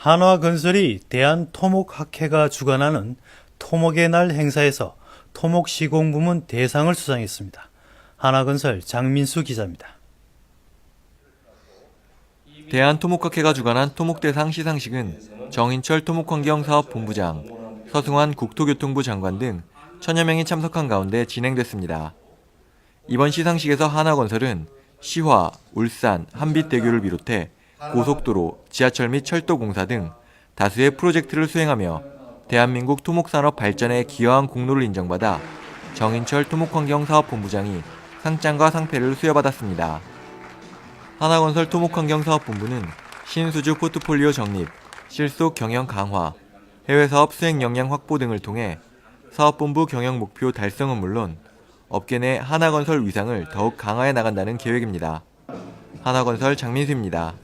한화건설이 대한토목학회가 주관하는 토목의 날 행사에서 토목 시공부문 대상을 수상했습니다. 한화건설 장민수 기자입니다. 대한토목학회가 주관한 토목대상 시상식은 정인철 토목환경사업본부장, 서승환 국토교통부 장관 등 천여 명이 참석한 가운데 진행됐습니다. 이번 시상식에서 하나건설은 시화, 울산, 한빛대교를 비롯해 고속도로, 지하철 및 철도 공사 등 다수의 프로젝트를 수행하며 대한민국 토목산업 발전에 기여한 공로를 인정받아 정인철 토목환경사업본부장이 상장과 상패를 수여받았습니다. 하나건설 토목환경사업본부는 신수주 포트폴리오 정립, 실속 경영 강화, 해외 사업 수행 역량 확보 등을 통해 사업본부 경영 목표 달성은 물론 업계 내 하나건설 위상을 더욱 강화해 나간다는 계획입니다. 하나건설 장민수입니다.